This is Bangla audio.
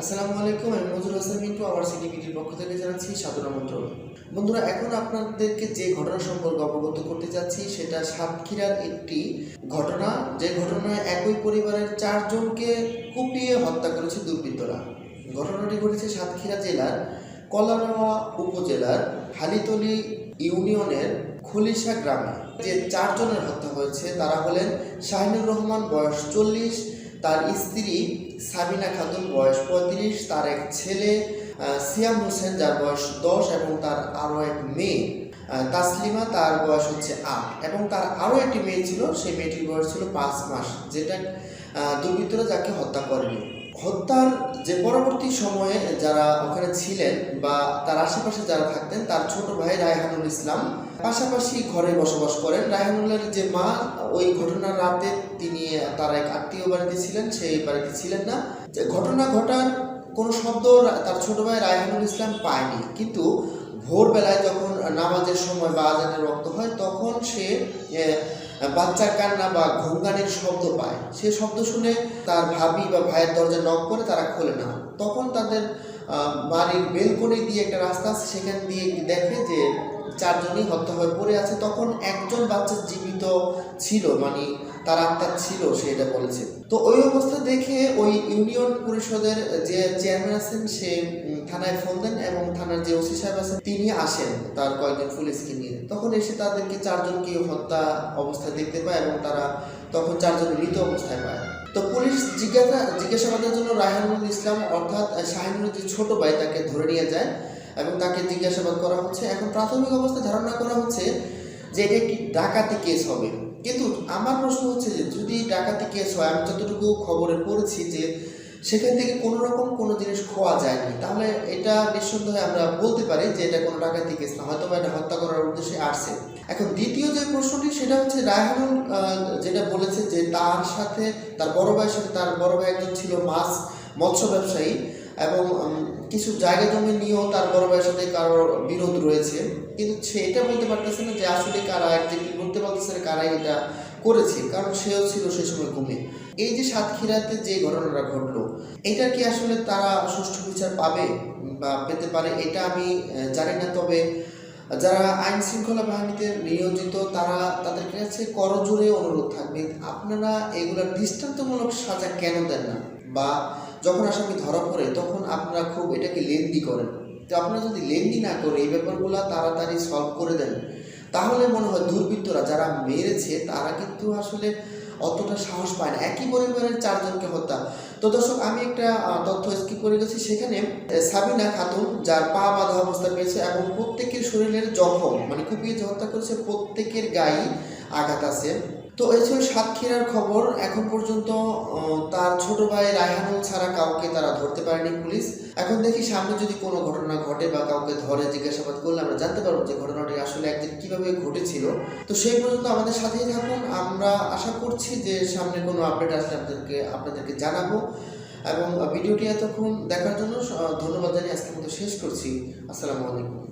আসসালামু আলাইকুম, আমি মজুর হাসান মিন্টু আওয়ার সিটিভিটির পক্ষ থেকে জানাচ্ছি সাদর আমন্ত্রণ। বন্ধুরা, এখন আপনাদেরকে যে ঘটনা সম্পর্কে অবগত করতে যাচ্ছি, সেটা সাতক্ষীরার একটি ঘটনা। যে ঘটনায় একই পরিবারের চারজনকে কুপিয়ে হত্যা করেছে দুর্বৃত্তরা। ঘটনাটি ঘটেছে সাতক্ষীরা জেলার কলারোয়া উপজেলার হালিতলি ইউনিয়নের খলিশা গ্রামে। যে চারজনের হত্যা হয়েছে, তারা হলেন শাহিনুর রহমান, বয়স চল্লিশ তার স্ত্রী সাবিনা খাতুন বয়স পঁয়ত্রিশ, তার এক ছেলে সিয়াম হোসেন, যার বয়স দশ এবং তার আরও এক মেয়ে। তাসলিমা তার বয়স হচ্ছে আট এবং তার আরও একটি মেয়ে ছিল, সেই মেয়েটির বয়স ছিল পাঁচ মাস, যেটা দুর্বৃত্তরা যাকে হত্যা করেনি। হত্যার যে পরবর্তী সময়ে যারা ওখানে ছিলেন বা তার আশেপাশে যারা থাকতেন, তার ছোট ভাই রায়হানুল ইসলাম পাশাপাশি ঘরে বসবাস করেন। রায়হানুল্লার যে মা, ওই ঘটনার রাতে তিনি, তার এক আত্মীয় বাড়িতে ছিলেন সেই বাড়িতে ছিলেন না। যে ঘটনা ঘটার কোনো শব্দ তার ছোট ভাই রায়হানুল ইসলাম পায়নি। কিন্তু ভোরবেলায় যখন নামাজের সময় বা আজানের রক্ত হয়, তখন সে বাচ্চার কান্না বা ঘুমগানের শব্দ পায়। সে শব্দ শুনে তার ভাবি বা ভাইয়ের দরজা নক করে তারা খোলে না তখন তাদের বাড়ির বেলকনি দিয়ে একটা রাস্তা আছে, সেখান দিয়ে দেখে যে চারজনই হত্যা হয়ে পড়ে আছে। তখন একজন বাচ্চা জীবিত ছিল মানে তার আত্মা ছিল, সে এটা বলেছে। তো ওই অবস্থা দেখে ওই ইউনিয়ন পরিষদের যে চেয়ারম্যান আছেন, সে থানায় ফোন দেন এবং থানার যে ওসি সাহেব আছেন, তিনি আসেন তার কয়েকজন পুলিশকে নিয়ে। তখন এসে তাদেরকে চারজনকে হত্যা অবস্থায় দেখতে পায় এবং তারা তখন চারজন মৃত অবস্থায় পায়। তো পুলিশ জিজ্ঞাসা, জিজ্ঞাসাবাদের জন্য রায়হানুল ইসলাম অর্থাৎ শাহিনুর যে ছোট ভাই তাকে ধরে নিয়ে যায় এবং তাকে জিজ্ঞাসাবাদ করা হচ্ছে। এখন প্রাথমিক অবস্থায় ধারণা করা হচ্ছে যে এটা একটি ডাকাতি কেস হবে? কিন্তু আমার প্রশ্ন হচ্ছে যে, যদি ডাকাতি কেস হয়, আমি যতটুকু খবরে পড়েছি যে, সেখান থেকে কোনো রকম কোনো জিনিস খোয়া যায়নি। তাহলে এটা নিঃসন্দেহে আমরা বলতে পারি যে, এটা কোনো ডাকাতি কেস না হয়তো এটা হত্যা করার উদ্দেশ্যে আসছে। এখন দ্বিতীয় যে প্রশ্নটি, সেটা হচ্ছে রায়হানুল যেটা বলেছে যে, তার সাথে, তার বড় ভাইয়ের সাথে তার বড় ভাই একজন ছিল মাছ, মৎস্য ব্যবসায়ী। এবং কিছু জায়গা জমি নিয়েও তার বড় ভাইয়ের সাথে কারোর বিরোধ রয়েছে। কিন্তু সে এটা বলতে পারতেছে না যে আসলে কারা একদিকে বলতে পারতেছে না কারা এটা করেছে, কারণ সেও ছিল সেই সময় ঘুমে এই যে সাতক্ষীরাতে যে ঘটনাটা ঘটলো, এটা কি আসলে তারা সুষ্ঠু বিচার পাবে বা পেতে পারে এটা আমি জানি না, তবে যারা আইন শৃঙ্খলা বাহিনীতে নিয়োজিত, তারা তাদের কাছে করজোরে অনুরোধ থাকবে। আপনারা এগুলোর দৃষ্টান্তমূলক সাজা কেন দেন না? বা যখন আসামি ধরা পড়ে, তখন আপনারা খুব এটাকে লেন্দি করেন। তো আপনারা যদি লেন্দি না করে এই ব্যাপারগুলো তাড়াতাড়ি সলভ করে দেন, তাহলে মনে হয় দুর্বৃত্তরা যারা মেরেছে, তারা কিন্তু আসলে অতটা সাহস পায় না। একই পরিবারের চারজনকে হত্যা। তো দর্শক, আমি একটা তথ্য স্কিপ করে গেছি। সেখানে সাবিনা খাতুন, যার পা বাঁধা অবস্থা পেয়েছে এবং প্রত্যেকের শরীরের জখম মানে কুপিয়ে হত্যা করেছে, প্রত্যেকের গায়ে আঘাত আছে। তো এই ছিল সাতক্ষীরার খবর। এখন পর্যন্ত তার ছোট ভাই রায়হানুল ছাড়া কাউকে তারা ধরতে পারেনি পুলিশ। এখন দেখি সামনে যদি কোনো ঘটনা ঘটে বা কাউকে ধরে জিজ্ঞাসাবাদ করলে আমরা জানতে পারব যে ঘটনাটি আসলে একদিন কীভাবে ঘটেছিল। তো সেই পর্যন্ত আমাদের সাথেই থাকুন। আমরা আশা করছি যে সামনে কোনো আপডেট আসলে আপনাদেরকে আপনাদেরকে জানাব। এবং ভিডিওটি এতক্ষণ দেখার জন্য ধন্যবাদ জানিয়ে আজকের মতো শেষ করছি। আসসালামু আলাইকুম।